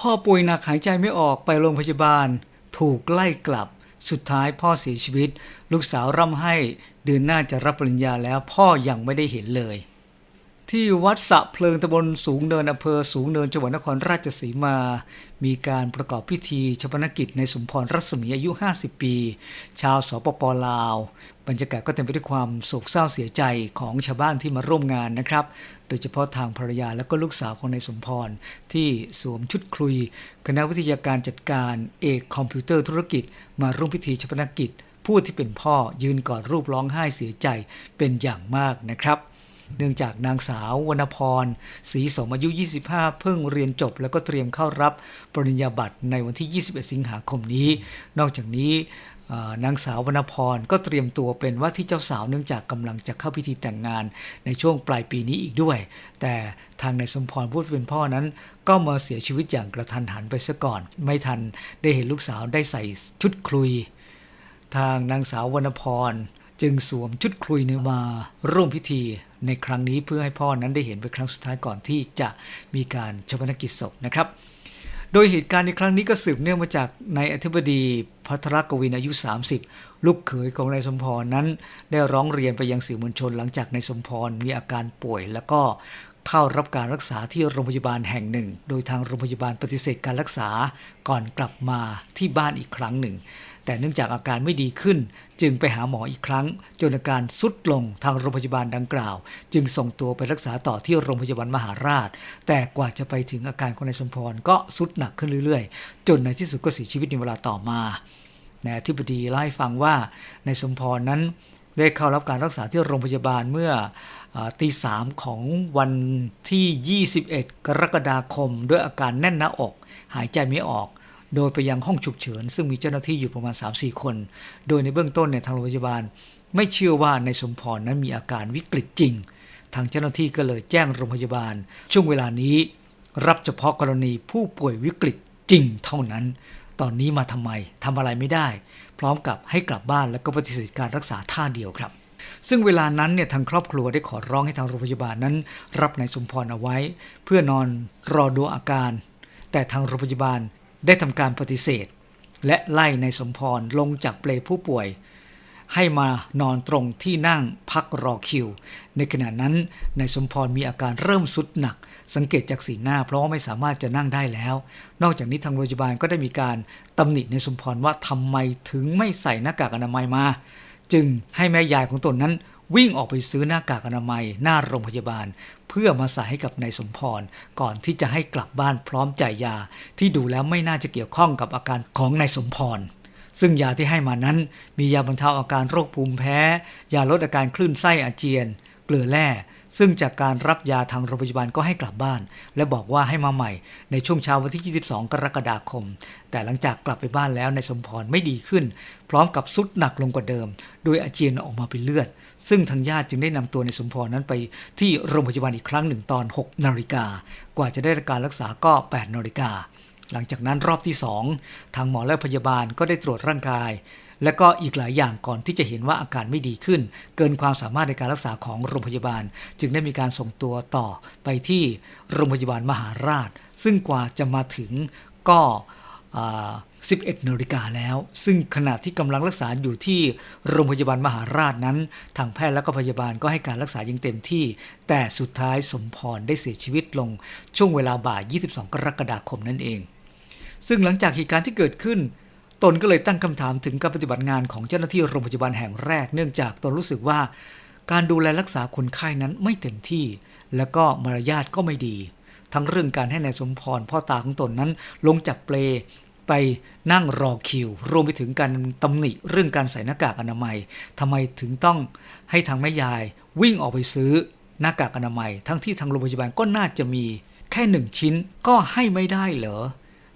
พ่อป่วยหนักหายใจไม่ออกไปโรงพยาบาล ถูกไล่กลับ สุดท้ายพ่อเสียชีวิต ลูกสาวร่ำให้เดือนหน้าจะรับปริญญาแล้วพ่อยังไม่ได้เห็นเลย ที่วัดสะเพลิงตำบลสูงเนินอำเภอสูงเนินจังหวัดนครราชสีมา มีการประกอบพิธีชปนกิจในสมพรรัศมีอายุ 50 ปี ชาวสปปลาว บรรยากาศก็เต็มไปด้วยความโศกเศร้าเสียใจของชาวบ้านที่มาร่วมงานนะครับ โดยเฉพาะทางภรรยาและก็ลูกสาวของนายสมพร ที่สวมชุดคลุย คณะวิทยาการจัดการเอกคอมพิวเตอร์ธุรกิจ มาร่วมพิธีชปนกิจ ผู้ที่เป็นพ่อยืนกอดรูปร้องไห้เสียใจเป็นอย่างมากนะครับ เนื่องจากนางสาววรรณพรศรีสมอายุ 25 เพิ่งเรียนจบ แล้วก็เตรียมเข้ารับปริญญาบัตรในวันที่ 21 สิงหาคมนี้ นอกจากนี้นางสาววรรณพรก็เตรียมตัวเป็นว่าที่เจ้าสาวเนื่องจากกำลังจะเข้าพิธีแต่งงานในช่วงปลายปีนี้อีกด้วย แต่ทางนายสมพรผู้เป็นพ่อนั้น ก็มาเสียชีวิตอย่างกระทันหันไปซะก่อน ไม่ทันได้เห็นลูกสาวได้ใส่ชุดคลุย ทางนางสาววรรณพรจึงสวมชุดคลุยเนี่ยมาร่วมพิธี ในครั้งนี้เพื่อให้พ่อนั้นได้เห็นเป็นครั้งสุดท้ายก่อนที่จะมีการชาปนกิจศพนะครับ โดยเหตุการณ์ในครั้งนี้ก็สืบเนื่องมาจากนายอธิบดีพัทรกวินอายุ 30 ลูกเขยของนายสมพรนั้น ได้ร้องเรียนไปยังสื่อมวลชนหลังจากนายสมพรมีอาการป่วย แล้วก็เข้ารับการรักษาที่โรงพยาบาลแห่งหนึ่ง โดยทางโรงพยาบาลปฏิเสธการรักษาก่อนกลับมาที่บ้านอีกครั้งหนึ่ง แต่เนื่องจากอาการไม่ดีขึ้น จึงไปหาหมออีกครั้ง จนอาการสุดลงทางโรงพยาบาลดังกล่าว จึงส่งตัวไปรักษาต่อที่โรงพยาบาลมหาราช แต่กว่าจะไปถึงอาการของนายสมพรก็สุดหนักขึ้นเรื่อยๆ จนในที่สุดก็เสียชีวิตในเวลาต่อมานายอธิบดีเล่าให้ฟังว่านายสมพรนั้นได้เข้ารับการรักษาที่โรงพยาบาลเมื่อตีสามของวันที่ 21 กรกฎาคม ด้วยอาการแน่นหน้าอก หายใจไม่ออก โดยไปยังห้องฉุกเฉิน ซึ่งมีเจ้าหน้าที่อยู่ประมาณ 3-4 คน โดยในเบื้องต้นเนี่ยทางโรงพยาบาล ไม่เชื่อว่าในสมพรนั้นมีอาการวิกฤตจริง ทางเจ้าหน้าที่ก็เลยแจ้งโรงพยาบาล ช่วงเวลานี้ รับเฉพาะกรณีผู้ป่วยวิกฤตจริงเท่านั้น ตอนนี้มาทำไมทำอะไรไม่ได้ พร้อมกับให้กลับบ้านและก็ปฏิเสธการรักษาท่าเดียวครับซึ่งเวลานั้นเนี่ยทางครอบครัวได้ขอร้องให้ทางโรงพยาบาลนั้น รับนายสมพรเอาไว้ เพื่อนอนรอดูอาการ แต่ทางโรงพยาบาล ได้ทำการปฏิเสธ และไล่ในสมพรลงจากเปลผู้ป่วย ให้มานอนตรงที่นั่งพักรอคิว ในขณะนั้นนายสมพรมีอาการเริ่มสุดหนัก สังเกตจากสีหน้าเพราะว่าไม่สามารถจะนั่งได้แล้ว นอกจากนี้ทางโรงพยาบาลก็ได้มีการตำหนิในสมพรว่าทำไมถึงไม่ใส่หน้ากากอนามัยมา จึงให้แม่ยายของตนนั้น วิ่งออกไปซื้อหน้ากากอนามัยหน้าโรงพยาบาล เพื่อมาใส่ให้กับนายสมพร ก่อนที่จะให้กลับบ้านพร้อมจ่ายยา ที่ดูแล้วไม่น่าจะเกี่ยวข้องกับอาการของนายสมพร ซึ่งยาที่ให้มานั้น มียาบรรเทาอาการโรคภูมิแพ้ ยาลดอาการคลื่นไส้อาเจียน เกลือแร่ ซึ่งจากการรับยาทางโรงพยาบาลก็ให้กลับบ้าน และบอกว่าให้มาใหม่ในช่วงเช้าวันที่ 22 กรกฎาคม แต่หลังจากกลับไปบ้านแล้วนายสมพรไม่ดีขึ้น พร้อมกับสุดหนักลงกว่าเดิม โดยอาเจียนออกมาเป็นเลือด ซึ่งทางญาติจึงได้นำตัวในายสมพรนั้นไปที่โรงพยาบาลอีกครั้งหนึ่งตอน 6 นาฬิกา กว่าจะได้รับการรักษาก็ 8 นาฬิกาหลังจากนั้นรอบที่ 2 ทางหมอและพยาบาลก็ได้ตรวจร่างกาย และก็อีกหลายอย่างก่อนที่จะเห็นว่าอาการไม่ดีขึ้น เกินความสามารถในการรักษาของโรงพยาบาล จึงได้มีการส่งตัวต่อไปที่โรงพยาบาลมหาราช ซึ่งกว่าจะมาถึงก็11นาฬิกาแล้ว ซึ่งขณะที่กำลังรักษาอยู่ที่โรงพยาบาลมหาราชนั้น ทางแพทย์และก็พยาบาลก็ให้การรักษาอย่างเต็มที่ แต่สุดท้ายสมพรได้เสียชีวิตลง ช่วงเวลาบ่าย 22 กรกฎาคมนั่นเอง ซึ่งหลังจากเหตุการณ์ที่เกิดขึ้น ตนก็เลยตั้งคำถามถึงการปฏิบัติงานของเจ้าหน้าที่โรงพยาบาลแห่งแรก เนื่องจากตนรู้สึกว่า การดูแลรักษาคนไข้นั้นไม่เต็มที่ และก็มารยาทก็ไม่ดี ทั้งเรื่องการให้ในายสมพรพ่อตาของตนนั้นลงจากเปลไปนั่งรอคิว รวมไปถึงการตำหนิเรื่องการใส่หน้ากากอนามัยทำไมถึงต้องให้ทางแม่ยาย วิ่งออกไปซื้อหน้ากากอนามัย ทั้งที่ทางโรงพยาบาลก็น่าจะมี แค่หนึ่งชิ้นก็ให้ไม่ได้เหรอ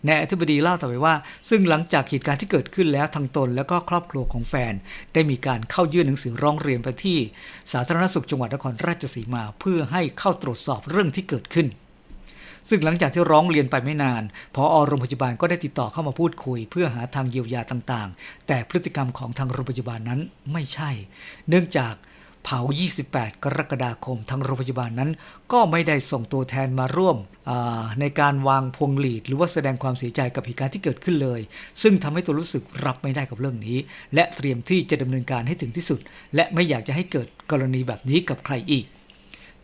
นายอธิบดีเล่าต่อไปว่า ซึ่งหลังจากเหตุการณ์ที่เกิดขึ้นแล้วทางตนและก็ครอบครัวของแฟน ได้มีการเข้ายื่นหนังสือร้องเรียนไปที่ สาธารณสุขจังหวัดนครราชสีมา เพื่อให้เข้าตรวจสอบเรื่องที่เกิดขึ้น ซึ่งหลังจากที่ร้องเรียนไปไม่นาน พออโรงพยาบาลก็ได้ติดต่อเข้ามาพูดคุย เพื่อหาทางเยียวยาต่างๆ แต่พฤติกรรมของทางโรงพยาบาลนั้นไม่ใช่ เนื่องจาก เผา 28 กรกฎาคมทางโรงพยาบาลนั้น ก็ไม่ได้ส่งตัวแทนมาร่วมในการวางพวงหลีด หรือว่าแสดงความเสียใจกับเหตุการณ์ที่เกิดขึ้นเลย ซึ่งทำให้ตัวรู้สึกรับไม่ได้กับเรื่องนี้ และเตรียมที่จะดำเนินการให้ถึงที่สุด และไม่อยากจะให้เกิดกรณีแบบนี้กับใครอีก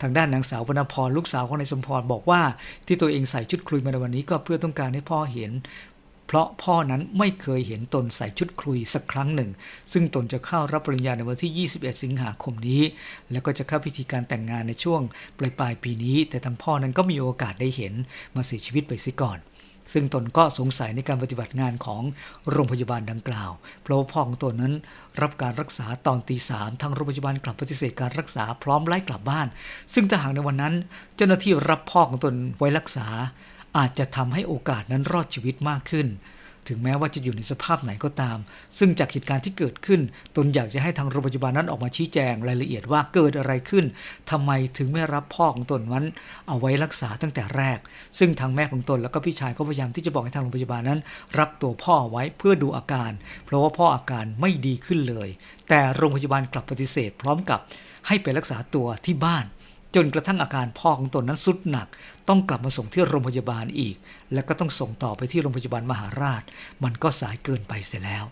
ทางด้านนางสาววรรณพรลูกสาวของนายสมพรบอกว่าที่ตัวเองใส่ชุดคลุยมาในวันนี้ก็เพื่อต้องการให้พ่อเห็น เพราะพ่อนั้นไม่เคยเห็นตนใส่ชุดคลุยสักครั้งหนึ่ง ซึ่งตนจะเข้ารับปริญญาในวันที่ 21 สิงหาคมนี้ แล้วก็จะเข้าพิธีการแต่งงานในช่วงปลายปลายปีนี้ แต่ทางพ่อนั้นก็มีโอกาสได้เห็นมาเสียชีวิตไปเสียก่อน ซึ่งตนก็สงสัยในการปฏิบัติงานของโรงพยาบาลดังกล่าว เพราะว่าพ่อของตนนั้นรับการรักษาตอนตีสามทางโรงพยาบาลกลับปฏิเสธการรักษาพร้อมไล่กลับบ้าน ซึ่งถ้าหากในวันนั้น เจ้าหน้าที่รับพ่อของตนไว้รักษา อาจจะทำให้โอกาสนั้นรอดชีวิตมากขึ้น ถึงแม้ว่าจะอยู่ในสภาพไหนก็ตาม ซึ่งจากเหตุการณ์ที่เกิดขึ้น ตนอยากจะให้ทางโรงพยาบาลนั้นออกมาชี้แจงรายละเอียดว่าเกิดอะไรขึ้นทำไมถึงไม่รับพ่อของตนนั้น เอาไว้รักษาตั้งแต่แรก ซึ่งทางแม่ของตนแล้วก็พี่ชายก็พยายามที่จะบอกให้ทางโรงพยาบาลนั้น รับตัวพ่อไว้เพื่อดูอาการ เพราะว่าพ่ออาการไม่ดีขึ้นเลย แต่โรงพยาบาลกลับปฏิเสธ พร้อมกับให้ไปรักษาตัวที่บ้าน จนกระทั่งอาการพ่อของตนนั้นสุดหนัก ต้องกลับมาส่งที่โรงพยาบาลอีก แล้วก็ต้องส่งต่อไปที่โรงพยาบาลมหาราช มันก็สายเกินไปเสียแล้ว